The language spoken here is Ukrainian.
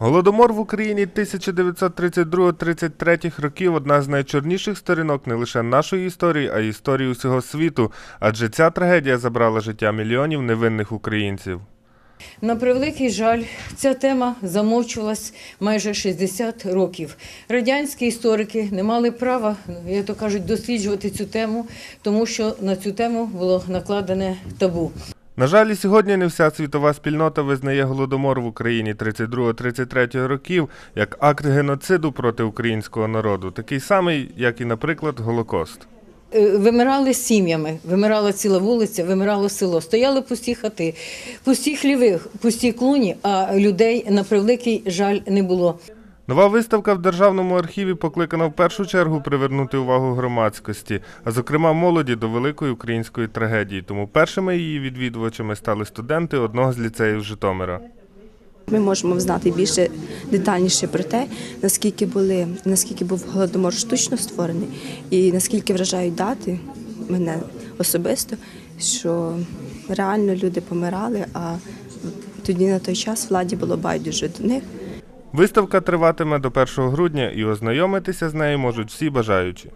Голодомор в Україні 1932-33 років одна з найчорніших сторінок не лише нашої історії, а й історії усього світу, адже ця трагедія забрала життя мільйонів невинних українців. На превеликий жаль, ця тема замовчувалась майже 60 років. Радянські історики не мали права, як то кажуть, досліджувати цю тему, тому що на цю тему було накладене табу. На жаль, і сьогодні не вся світова спільнота визнає голодомор в Україні 32-33 років як акт геноциду проти українського народу, такий самий, як і, наприклад, Голокост. Е, Вимирали сім'ями, вимирала ціла вулиця, вимирало село. Стояли пусті хати, пусті хліви, пусті клуні, а людей на превеликий жаль не було. Нова виставка в Державному архіві покликана в першу чергу привернути увагу громадськості, а зокрема молоді до великої української трагедії. Тому першими її відвідувачами стали студенти одного з ліцеїв Житомира. Ми можемо знати більше детальніше про те, наскільки були, наскільки був голодомор штучно створений, і наскільки вражають дати мене особисто, що реально люди помирали, а тоді на той час владі було байдуже до них. Виставка триватиме до 1 грудня і ознайомитися з нею можуть всі бажаючі.